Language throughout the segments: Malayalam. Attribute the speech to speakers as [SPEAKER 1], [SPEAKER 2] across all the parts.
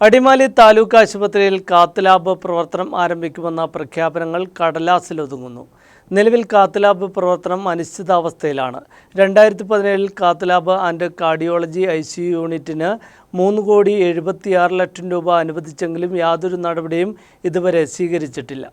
[SPEAKER 1] അടിമാലി താലൂക്ക് ആശുപത്രിയിൽ കാത്ത് ലാബ് പ്രവർത്തനം ആരംഭിക്കുമെന്ന പ്രഖ്യാപനങ്ങൾ കടലാസിലൊതുങ്ങുന്നു. നിലവിൽ കാത്ത് ലാബ് പ്രവർത്തനം അനിശ്ചിതാവസ്ഥയിലാണ്. രണ്ടായിരത്തി പതിനേഴിൽ cath lab and cardiology I C U യൂണിറ്റിന് മൂന്ന് കോടി എഴുപത്തിയാറ് ലക്ഷം രൂപ അനുവദിച്ചെങ്കിലും യാതൊരു നടപടിയും ഇതുവരെ സ്വീകരിച്ചിട്ടില്ല.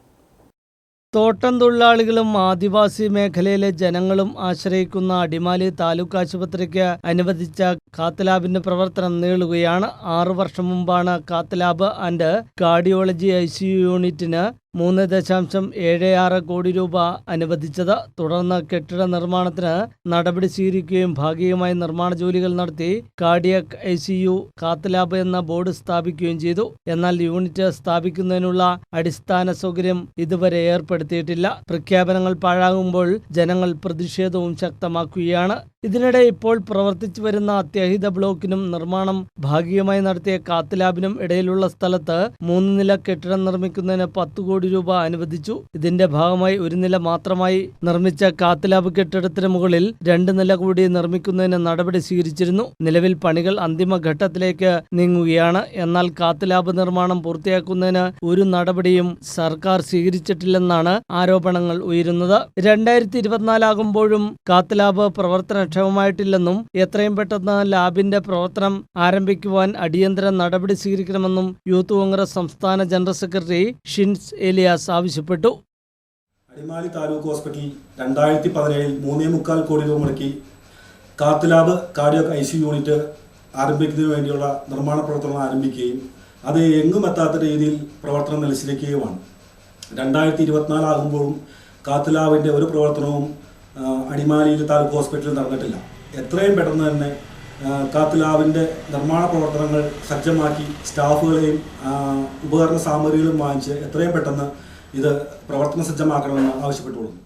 [SPEAKER 1] തോട്ടം തൊഴിലാളികളും ആദിവാസി മേഖലയിലെ ജനങ്ങളും ആശ്രയിക്കുന്ന അടിമാലി താലൂക്ക് ആശുപത്രിക്ക് അനുവദിച്ച കാത്ത് ലാബിന്റെ പ്രവർത്തനം നീളുകയാണ്. ആറു വർഷം മുമ്പാണ് cath lab and cardiology I C U യൂണിറ്റിന് മൂന്ന് ദശാംശം ഏഴ് ആറ് കോടി രൂപ അനുവദിച്ചത്. തുടർന്ന് കെട്ടിട നിർമ്മാണത്തിന് നടപടി സ്വീകരിക്കുകയും ഭാഗികമായി നിർമ്മാണ ജോലികൾ നടത്തി cardiac I C U cath lab എന്ന ബോർഡ് സ്ഥാപിക്കുകയും ചെയ്തു. എന്നാൽ യൂണിറ്റ് സ്ഥാപിക്കുന്നതിനുള്ള അടിസ്ഥാന സൗകര്യം ഇതുവരെ ഏർപ്പെടുത്തിയിട്ടില്ല. പ്രഖ്യാപനങ്ങൾ പാഴാകുമ്പോൾ ജനങ്ങൾ പ്രതിഷേധവും ശക്തമാക്കുകയാണ്. ഇതിനിടെ ഇപ്പോൾ പ്രവർത്തിച്ചു വരുന്ന അത്യാഹിത ബ്ലോക്കിനും നിർമ്മാണം ഭാഗികമായി നടത്തിയ കാത്തലാബിനും ഇടയിലുള്ള സ്ഥലത്ത് മൂന്ന് നില കെട്ടിടം നിർമ്മിക്കുന്നതിന് പത്ത് കോടി രൂപ അനുവദിച്ചു. ഇതിന്റെ ഭാഗമായി ഒരു നില മാത്രമായി നിർമ്മിച്ച കാത്തലാബ് കെട്ടിടത്തിന് മുകളിൽ രണ്ട് നില കൂടി നിർമ്മിക്കുന്നതിന് നടപടി സ്വീകരിച്ചിരുന്നു. നിലവിൽ പണികൾ അന്തിമ ഘട്ടത്തിലേക്ക് നീങ്ങുകയാണ്. എന്നാൽ കാത്തലാബ് നിർമ്മാണം പൂർത്തിയാക്കുന്നതിന് ഒരു നടപടിയും സർക്കാർ സ്വീകരിച്ചിട്ടില്ലെന്നാണ് ആരോപണങ്ങൾ ഉയരുന്നത്. രണ്ടായിരത്തി ഇരുപത്തിനാലാകുമ്പോഴും കാത്തലാബ് പ്രവർത്തനക്ഷമമായിട്ടില്ലെന്നും എത്രയും പെട്ടെന്ന് ലാബിന്റെ പ്രവർത്തനം ആരംഭിക്കുവാൻ അടിയന്തര നടപടി സ്വീകരിക്കണമെന്നും യൂത്ത് കോൺഗ്രസ് സംസ്ഥാന ജനറൽ സെക്രട്ടറി ഷിൻസ് എലിയാസ് ആവശ്യപ്പെട്ടു.
[SPEAKER 2] അടിമാലി താലൂക്ക് ഹോസ്പിറ്റലിൽ രണ്ടായിരത്തി പതിനേഴിൽ മൂന്നേ മുക്കാൽ കോടി രൂപ മുടക്കി cath lab cardio I C unit ആരംഭിക്കുന്നതിന് വേണ്ടിയുള്ള നിർമ്മാണ പ്രവർത്തനങ്ങൾ ആരംഭിക്കുകയും അത് എങ്ങും എത്താത്ത രീതിയിൽ പ്രവർത്തനം നിലച്ചിരിക്കുകയുമാണ്. രണ്ടായിരത്തി ഇരുപത്തിനാലാകുമ്പോഴും കാത്ത് ലാബിന്റെ ഒരു പ്രവർത്തനവും അടിമാലിയിലെ താലൂക്ക് ഹോസ്പിറ്റലിൽ നടന്നിട്ടില്ല. എത്രയും പെട്ടെന്ന് തന്നെ ആ, കാത്ത് നിർമ്മാണ പ്രവർത്തനങ്ങൾ സജ്ജമാക്കി സ്റ്റാഫുകളെയും ഉപകരണ സാമഗ്രികളും വാങ്ങിച്ച് എത്രയും പെട്ടെന്ന് ഇത് പ്രവർത്തന സജ്ജമാക്കണമെന്ന് ആവശ്യപ്പെട്ടുകൊള്ളുന്നു.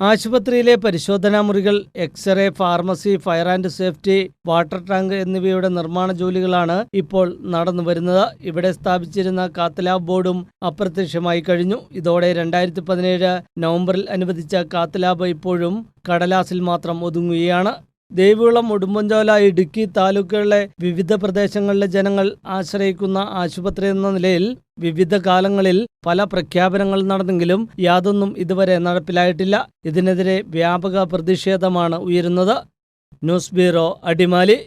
[SPEAKER 1] ആശുപത്രിയിലെ പരിശോധനാ മുറികൾ x-ray pharmacy fire and safety water tank എന്നിവയുടെ നിർമ്മാണ ജോലികളാണ് ഇപ്പോൾ നടന്നു വരുന്നത്. ഇവിടെ സ്ഥാപിച്ചിരുന്ന കാത്തലാബ് ബോർഡും അപ്രത്യക്ഷമായി കഴിഞ്ഞു. ഇതോടെ രണ്ടായിരത്തി പതിനേഴ് നവംബറിൽ അനുവദിച്ച കാത്തലാബ് ഇപ്പോഴും കടലാസിൽ മാത്രം ഒതുങ്ങുകയാണ്. ദേവികുളം ഉടുമ്പൻചോല ഇടുക്കി താലൂക്കുകളിലെ വിവിധ പ്രദേശങ്ങളിലെ ജനങ്ങൾ ആശ്രയിക്കുന്ന ആശുപത്രി എന്ന നിലയിൽ വിവിധ കാലങ്ങളിൽ പല പ്രഖ്യാപനങ്ങൾ നടന്നെങ്കിലും യാതൊന്നും ഇതുവരെ നടപ്പിലായിട്ടില്ല. ഇതിനെതിരെ വ്യാപക പ്രതിഷേധമാണ് ഉയരുന്നത്. News bureau Adimali.